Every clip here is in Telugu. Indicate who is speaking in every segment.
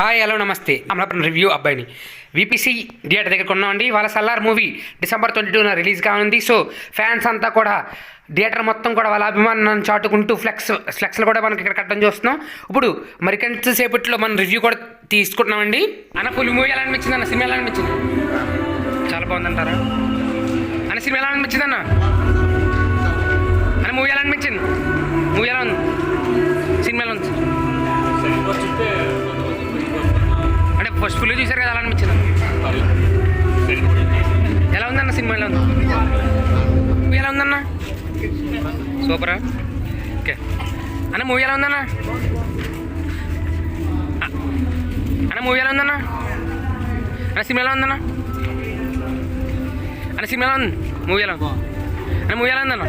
Speaker 1: హాయ్ హలో నమస్తే. అమలాపురం రివ్యూ అబ్బాయిని. విపిసి థియేటర్ దగ్గర కొన్నామండి వాళ్ళ సల్లార్ మూవీ డిసెంబర్ ట్వంటీ టూన రిలీజ్ కానుంది. సో ఫ్యాన్స్ అంతా కూడా థియేటర్ మొత్తం కూడా వాళ్ళ అభిమానాన్ని చాటుకుంటూ ఫ్లెక్స్ ఫ్లెక్స్లు కూడా మనకి ఇక్కడ కట్టడం చూస్తున్నాం. ఇప్పుడు మరికొంత సేపట్లో మనం రివ్యూ కూడా తీసుకుంటున్నామండి. అన్న ఫుల్ మూవీ ఎలా అనిపించింది అన్న? సినిమా ఎలా అనిపించింది? చాలా బాగుందంటారా? అన్న సినిమా ఎలా అనిపించింది అన్న? ఫస్ట్ ఫుల్ చూసారు కదా అలా అనిపించింది? ఎలా ఉందన్న సినిమా ఎలా ఉంది? మూవీ ఎలా ఉందన్న? సూపరా? ఓకే. అన్న మూవీ ఎలా ఉందన్న? అన్న మూవీ ఎలా ఉందన్న? అన్న సినిమా ఎలా ఉందన్న? అన్న సినిమా ఎలా ఉంది? మూవీ ఎలా ఉంది? అన్న మూవీ ఎలా ఉందన్న?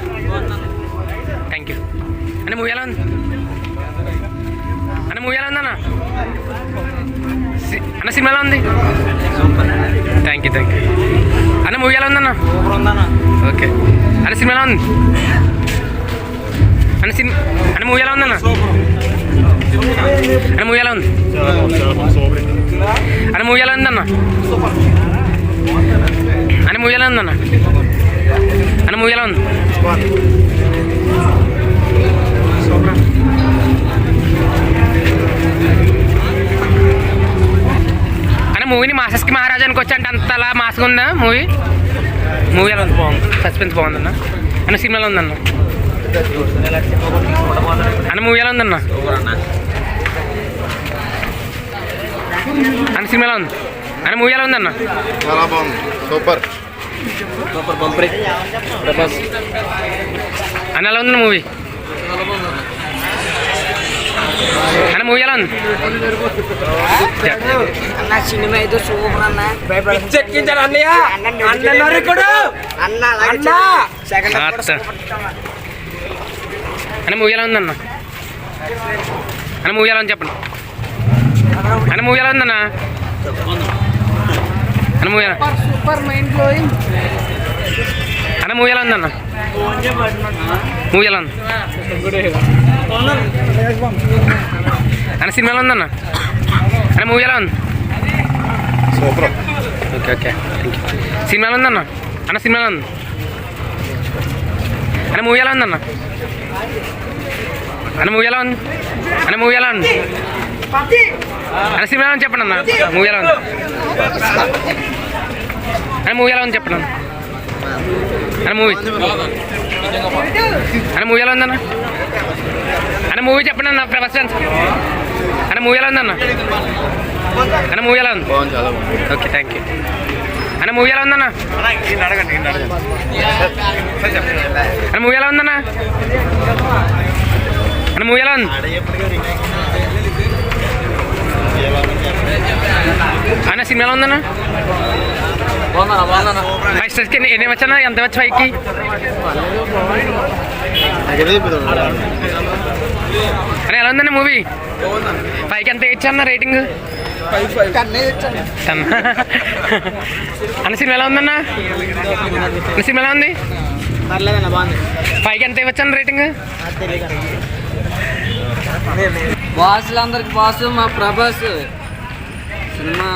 Speaker 1: థ్యాంక్ యూ అన్న మూవీ ఎలా ఉంది? అన్న మూవీ ఎలా ఉందన్న? అన్న సినిమా ఎలా ఉంది? థ్యాంక్ యూ థ్యాంక్ యూ అన్న మూవీ ఎలా ఉందన్న? ఓకే అన్న సినిమా ఎలా ఉంది? అన్న సినిమా అన్న మూవీ ఎలా ఉందన్న? అన్న మూవీ ఎలా ఉంది? అన్న మూవీ ఎలా ఉందన్న? అన్న మూవీ ఎలా ఉందన్న? అన్న మూవీ ఎలా ఉంది? మాసస్కి మహారాజానికి వచ్చి అంటే అంతలా మాసగా ఉందా మూవీ? మూవీ ఎలా ఉంది? బాగుంది. సస్పెన్స్ బాగుందన్న. అన్న సినిమా ఎలా ఉందన్న? అన్న మూవీ ఎలా ఉందన్న? అన్న సినిమా ఎలా ఉంది? అన్న మూవీ ఎలా ఉందన్న?
Speaker 2: చాలా బాగుంది. సూపర్.
Speaker 1: అన్న ఎలా ఉంది మూవీ? అన్న మూవీ ఎలా ఉంది
Speaker 3: అన్న సినిమా అయితే సూపర్ అన్న
Speaker 4: చెక్కించాడు అన్నయ్య అన్న నరకుడు
Speaker 3: అన్న అలాగే
Speaker 4: అన్న!
Speaker 3: సెకండ్ హాఫ్ కూడా
Speaker 1: అత్త.
Speaker 3: సూపర్ ఇచ్చాం అన్న.
Speaker 1: అన్న మూవీ ఎలా ఉందన్న అన్న మూవీ ఎలా ఉంది చెప్పండి అన్న మూవీ ఎలా ఉందన్న అన్న మూవీ ఎలా
Speaker 3: సూపర్ మైండ్ బ్లోయింగ్
Speaker 1: అన్న మూవీ ఎలా ఉందన్న మూవీ ఎలా ఉంది అన్న? సినిమా ఎలా ఉందన్న అన్న మూవీ ఎలా ఉంది
Speaker 2: సూపర్.
Speaker 1: Okay okay. సినిమా ఎలా ఉందన్న అన్న సినిమా ఎలా ఉంది అన్న? మూవీ ఎలా ఉందన్న అన్న మూవీ ఎలా ఉంది అన్న. మూవీ ఎలా ఉంది అన్న సినిమా ఎలా ఉంది చెప్పండి అన్న? మూవీ ఎలా ఉంది అన్న మూవీ ఎలా ఉంది చెప్పండి అన్న. అన్న మూవీ. అన్న మూవీ ఎలా ఉందన్న? అన్న మూవీ చెప్పండి అన్న ప్రభాస్ అన్న మూవీ ఎలా ఉందన్న? అన్న మూవీ ఎలా ఉంది? ఓకే థ్యాంక్ యూ అన్న మూవీ ఎలా ఉందన్న? అన్న మూవీ ఎలా ఉందన్న? అన్న మూవీ ఎలా ఉంది? అన్న సినిమా ఎలా ఉందన్న? ఎన్ని వచ్చానా ఎంత వచ్చి ఫైవ్కి అన్న ఎలా ఉందన్న మూవీ ఫైవ్కి ఎంత ఇచ్చా అన్న రేటింగ్ అన్న సినిమా ఎలా ఉందన్న అన్న సినిమా ఎలా ఉంది ఫైవ్కి ఎంత ఇవ్వచ్చన్న రేటింగ్
Speaker 4: బాసులందరికి బాసు మా ప్రభాస్. సినిమా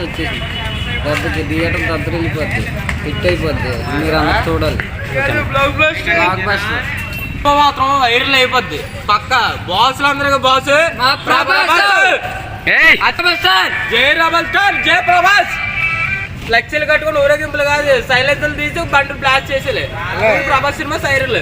Speaker 4: వచ్చేసి. పెద్దకి థియేటర్ దద్దరు వెళ్ళిపోద్ది. హిట్ అయిపోద్ది. మీరు అందరు చూడాలి. బ్లాక్ బస్టర్
Speaker 5: మాత్రం వైరల్ అయిపోద్ది. పక్క బాసులు అందరికి బాస్.
Speaker 4: మా ప్రభాస్
Speaker 1: ఏయ్.
Speaker 5: జై రమల్ స్టార్ జై ప్రభాస్. ఫ్లెక్సీలు కట్టుకుని ఊరేగింపులు కాదు సైలెన్సర్లు తీసి బండ్లు బ్లాస్ట్ చేసేలే. ప్రభాస్ సినిమా సైరల్